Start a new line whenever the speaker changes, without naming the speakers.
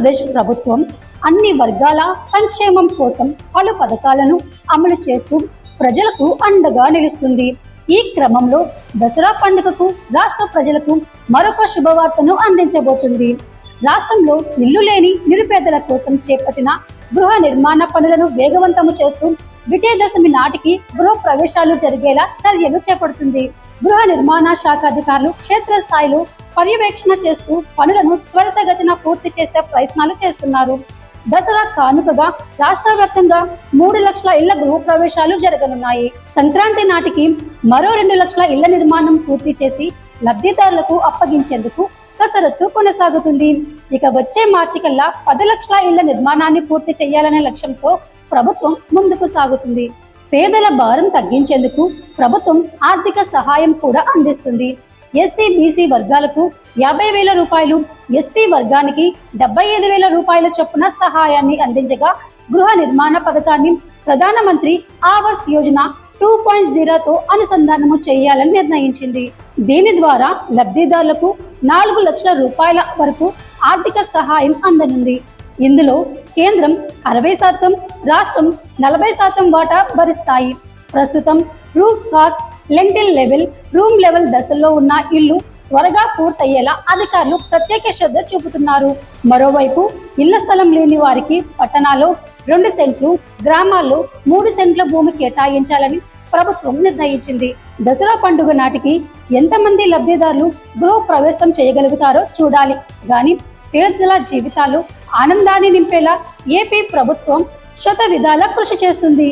ఆంధ్రప్రదేశ్ ప్రభుత్వం అన్ని వర్గాల సంక్షేమం కోసం పలు పథకాలను అమలు చేస్తూ ప్రజలకు అండగా నిలుస్తుంది. ఈ క్రమంలో దసరా పండుగకు రాష్ట్ర ప్రజలకు మరొక శుభవార్తను అందించబోతుంది. రాష్ట్రంలో ఇల్లు లేని నిరుపేదల కోసం చేపట్టిన గృహ నిర్మాణ పనులను వేగవంతము చేస్తూ విజయదశమి నాటికి గృహ ప్రవేశాలు జరిగేలా చర్యలు చేపడుతుంది. గృహ నిర్మాణ శాఖ అధికారులు క్షేత్రస్థాయిలో పర్యవేక్షణ చేస్తూ పనులను త్వరితగతిన పూర్తి చేసే ప్రయత్నాలు చేస్తున్నారు. దసరా కానుకగా రాష్ట్ర వ్యాప్తంగా మూడు లక్షల ఇళ్ళ గృహ ప్రవేశాలు జరగనున్నాయి. సంక్రాంతి నాటికి మరో రెండు లక్షల ఇళ్ళ నిర్మాణం పూర్తి చేసి లబ్ధిదారులకు అప్పగించేందుకు కసరత్తు కొనసాగుతుంది. ఇక వచ్చే మార్చి కల్లా పది లక్షల ఇళ్ళ నిర్మాణాన్ని పూర్తి చేయాలనే లక్ష్యంతో ప్రభుత్వం ముందుకు సాగుతుంది. పేదల భారం తగ్గించేందుకు ప్రభుత్వం ఆర్థిక సహాయం కూడా అందిస్తుంది. ఎస్సీ బీసీ వర్గాలకు యాభై వేల రూపాయలు ఎస్టీ వర్గానికి డెబ్బై ఐదు వేల రూపాయల చొప్పున సహాయాన్ని అందించగా గృహ నిర్మాణ పథకాన్ని ప్రధానమంత్రి ఆవాస్ యోజన టూ పాయింట్ జీరోతో అనుసంధానము చేయాలని నిర్ణయించింది. దీని ద్వారా లబ్ధిదారులకు నాలుగు లక్షల రూపాయల వరకు ఆర్థిక సహాయం అందనుంది. ఇందులో కేంద్రం అరవై శాతం రాష్ట్రం నలభై శాతం వాటా భరిస్తాయి. ప్రస్తుతం roof cast lintel level room level దశల్లో ఉన్న ఇల్లు త్వరగా పూర్తయ్యేలా అధికారులు ప్రత్యేక శ్రద్ధ చూపుతున్నారు. మరోవైపు ఇళ్ళ స్థలం లేని వారికి పట్టణాల్లో రెండు సెంట్లు గ్రామాల్లో మూడు సెంట్ల భూమి కేటాయించాలని ప్రభుత్వం నిర్ణయించింది. దసరా పండుగ నాటికి ఎంతమంది లబ్ధిదారులు గృహ ప్రవేశం చేయగలుగుతారో చూడాలి. గాని పేదల జీవితాలు ఆనందాన్ని నింపేలా ఏపీ ప్రభుత్వం శత విధాల కృషి చేస్తుంది.